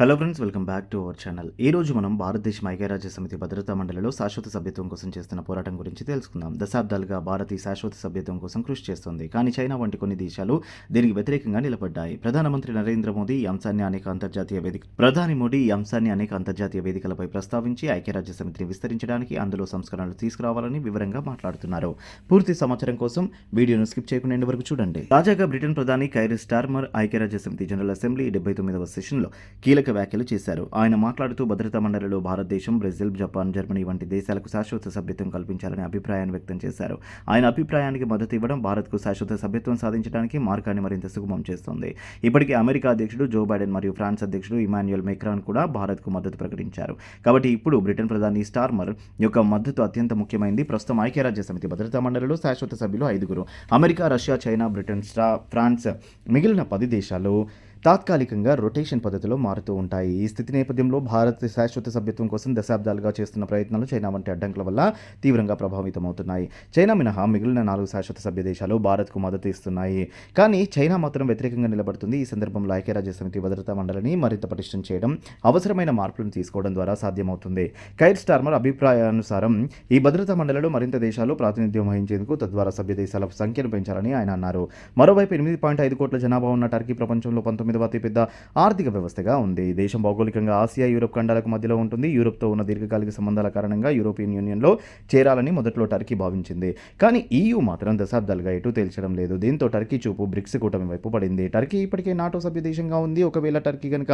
Hello friends welcome back to our channel ఈ రోజు మనం భారతదేశం ఐక్యరాజ్య సమితి భద్రతా మండలిలో శాశ్వత సభ్యత్వం కోసం చేస్తున్న పోరాటం గురించి తెలుసుకుందాం. దశాబ్దాలుగా భారత్ ఈ శాశ్వత సభ్యత్వం కోసం కృషి చేస్తోంది. కానీ చైనా వంటి కొన్ని దేశాలు దీనికి వ్యతిరేకంగా నిలబడ్డాయి. ప్రధానమంత్రి నరేంద్ర మోదీ ఈ అంశాన్ని అనేక అంతర్జాతీయ వేదిక ప్రధాని మోడీ ఈ అంశాన్ని అనేక అంతర్జాతీయ వేదికలపై ప్రస్తావించి ఐక్యరాజ్య సమితిని విస్తరించడానికి అందులో సంస్కరణలు తీసుకురావాలని వివరంగా మాట్లాడుతున్నారు. పూర్తి సమాచారం కోసం వీడియోను స్కిప్ చేయకుండా ఎండ్ వరకు చూడండి. తాజాగా బ్రిటన్ ప్రధాని కైర్ స్టార్మర్ ఐక్యరాజ్య సమితి జనరల్ అసెంబ్లీ డెబ్బై తొమ్మిదవ సెషన్లో కీలక వ్యాఖ్యలు చేశారు. ఆయన మాట్లాడుతూ భద్రతా మండలిలో భారతదేశం బ్రెజిల్ జపాన్ జర్మనీ వంటి దేశాలకు శాశ్వత సభ్యత్వం కల్పించాలని అభిప్రాయాన్ని వ్యక్తం చేశారు. ఆయన అభిప్రాయానికి మద్దతు ఇవ్వడం భారత్కు శాశ్వత సభ్యత్వం సాధించడానికి మార్గాన్ని మరింత సుగమం చేస్తుంది. ఇప్పటికే అమెరికా అధ్యక్షుడు జో బైడెన్ మరియు ఫ్రాన్స్ అధ్యక్షుడు ఇమాన్యుయల్ మెక్రాన్ కూడా భారత్కు మద్దతు ప్రకటించారు. కాబట్టి ఇప్పుడు బ్రిటన్ ప్రధాని స్టార్మర్ యొక్క మద్దతు అత్యంత ముఖ్యమైనది ప్రస్తుతం ఐక్యరాజ్య సమితి భద్రతా మండలిలో శాశ్వత సభ్యులు ఐదుగురు. అమెరికా రష్యా చైనా బ్రిటన్ స్టా ఫ్రాన్స్ మిగిలిన పది దేశాలు తాత్కాలికంగా రొటేషన్ పద్ధతిలో మారుతూ ఉంటాయి. ఈ స్థితి నేపథ్యంలో భారత్ శాశ్వత సభ్యత్వం కోసం దశాబ్దాలుగా చేస్తున్న ప్రయత్నాలు చైనా వంటి అడ్డంకుల వల్ల తీవ్రంగా ప్రభావితమవుతున్నాయి. చైనా మినహా మిగిలిన నాలుగు శాశ్వత సభ్య దేశాలు భారత్కు మద్దతు ఇస్తున్నాయి. కానీ చైనా మాత్రం వ్యతిరేకంగా నిలబడుతుంది. ఈ సందర్భంలో ఐక్యరాజ్య సమితి భద్రతా మండలిని మరింత పటిష్టం చేయడం అవసరమైన మార్పులను తీసుకోవడం ద్వారా సాధ్యమవుతుంది. కైర్ స్టార్మర్ అభిప్రాయానుసారం ఈ భద్రతా మండలిలో మరింత దేశాలు ప్రాతినిధ్యం వహించేందుకు తద్వారా సభ్య దేశాల సంఖ్యను పెంచాలని ఆయన అన్నారు. మరోవైపు ఎనిమిది పాయింట్ ఐదు కోట్ల జనాభా ఉన్న టర్కీ ప్రపంచంలో పంతొమ్మిదవ అతిపెద్ద ఆర్థిక వ్యవస్థగా ఉంది. దేశం భౌగోళికంగా ఆసియా యూరోప్ ఖండాలకు మధ్యలో ఉంటుంది. యూరోప్తో ఉన్న దీర్ఘకాలిక సంబంధాల కారణంగా యూరోపియన్ యూనియన్లో చేరాలని మొదట్లో టర్కీ భావించింది. కానీ ఈయూ మాత్రం దశాబ్దాలుగా ఎటు తేల్చడం లేదు. దీంతో టర్కీ చూపు బ్రిక్స్ కూటమి వైపు పడింది. టర్కీ ఇప్పటికే నాటో సభ్య దేశంగా ఉంది. ఒకవేళ టర్కీ కనుక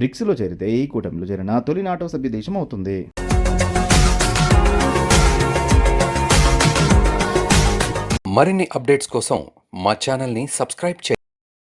బ్రిక్స్లో చేరితే ఈ కూటమిలో చేరిన తొలి నాటో సభ్య దేశం అవుతుంది. మరిన్ని అప్డేట్స్ కోసం మా ఛానల్ని సబ్స్క్రైబ్ చేయండి.